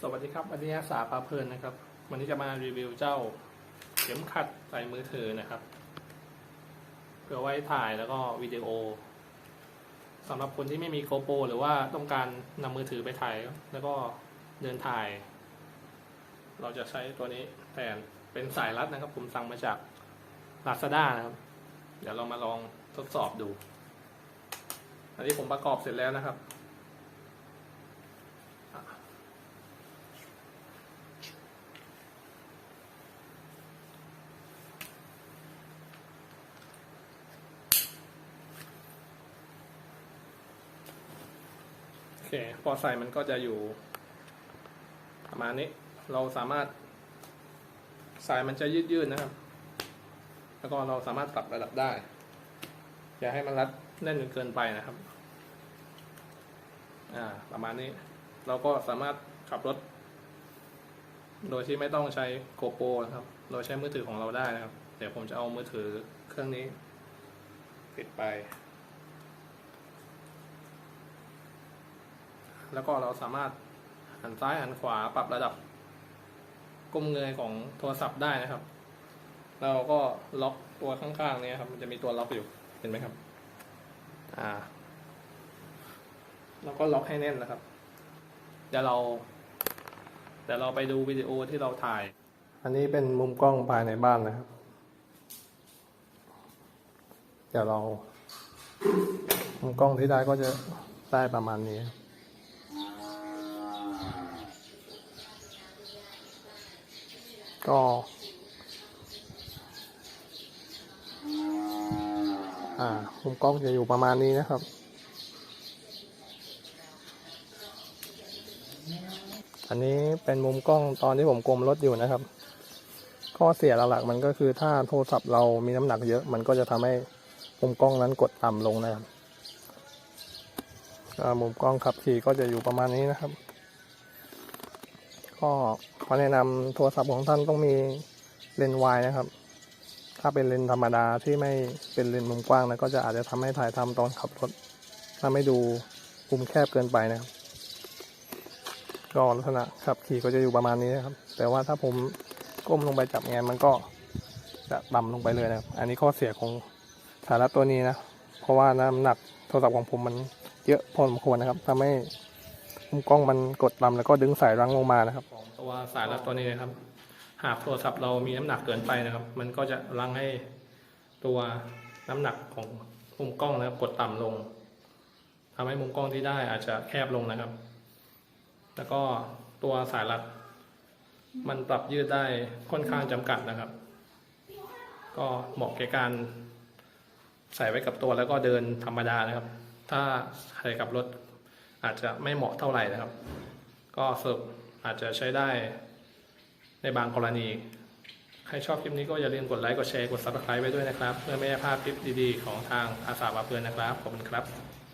สวัสดีครับวันนี้สาปลาเพลินนะครับ วันนี้จะมารีวิวเจ้าเข็มขัดใส่มือถือนะครับ เพื่อไว้ถ่ายแล้วก็วิดีโอสำหรับคนที่ไม่มีโกโปรหรือว่าต้องการนำมือถือไปถ่าย แล้วก็เดินถ่าย เราจะใช้ตัวนี้แทนเป็นสายรัดนะครับ ผมสั่งมาจาก Lazada นะครับ เดี๋ยวเรามาลองทดสอบดู อันนี้ผมประกอบเสร็จแล้วนะครับ อเค พอใส่มันก็จะอยู่ ประมาณนี้ เราสามารถ สายมันจะยืดๆนะครับ แล้วก็เราสามารถปรับระดับได้ อย่าให้มันรัดแน่นจนเกินไปนะครับ อ่า ประมาณนี้ เราก็สามารถขับรถ โดยที่ไม่ต้องใช้โกโปรนะครับ โดยใช้มือถือของเราได้นะครับ เดี๋ยวผมจะเอามือถือเครื่องนี้ ปิดไป แล้วก็เราสามารถหันซ้ายหันขวาปรับระดับก้มเงยของโทรศัพท์ได้นะครับ เราก็ล็อกตัวข้างๆนี้ครับ มันจะมีตัวล็อกอยู่เห็นไหมครับ อ่าเราก็ล็อกให้แน่นนะครับ เดี๋ยวเราเดี๋ยวเราไปดูวิดีโอที่เราถ่าย อันนี้เป็นมุมกล้องภายในบ้านนะครับ เดี๋ยวเรามุมกล้องที่ได้ก็จะได้ประมาณนี้ ก็อ่ามุมกล้องจะอยู่ประมาณนี้นะครับ อันนี้เป็นมุมกล้องตอนที่ผมกลมรถอยู่นะครับ ข้อเสียหลักๆมันก็คือถ้าโทรศัพท์เรามีน้ำหนักเยอะ มันก็จะทำให้มุมกล้องนั้นกดต่ำลงนะครับมุมกล้องขับขี่ก็จะอยู่ประมาณนี้นะครับ ก็ขอแนะนำโทรศัพท์ของท่านต้องมีเลนส์วายนะครับ ถ้าเป็นเลนส์ธรรมดาที่ไม่เป็นเลนส์มุมกว้างนะก็จะอาจจะทำให้ถ่ายทำตอนขับรถ ถ้าไม่ดูมุมแคบเกินไปนะครับก็ลักษณะขับขี่ก็จะอยู่ประมาณนี้นะครับ แต่ว่าถ้าผมก้มลงไปจับงานมันก็จะต่ำลงไปเลยนะครับ อันนี้ข้อเสียของสาระตัวนี้นะ เพราะว่าน้ำหนักโทรศัพท์ของผมมันเยอะพอสมควรนะครับทำให้ มุมกล้องมันกดต่ำแล้วก็ดึงสายรั้งลงมานะครับตัวสายรัดตัวนี้นะครับ หากโทรศัพท์เรามีน้ำหนักเกินไปนะครับ มันก็จะรั้งให้ตัวน้ำหนักของมุมกล้องนะครับ กดต่ำลงทำให้มุมกล้องที่ได้อาจจะแคบลงนะครับ แล้วก็ตัวสายรัด มันปรับยืดได้ค่อนข้างจำกัดนะครับ ก็เหมาะแก่การใส่ไว้กับตัวแล้วก็เดินธรรมดานะครับ ถ้าใส่กับรถ อาจจะไม่เหมาะเท่าไหร่นะครับ ก็สรุปอาจจะใช้ได้ในบางกรณี ใครชอบคลิปนี้ก็อย่าลืมกดไลค์กดแชร์กด subscribe ไว้ด้วยนะครับ เพื่อไม่ให้พลาดคลิปดีๆ ของทางอาสาบาเพื่อนนะครับ ขอบคุณครับ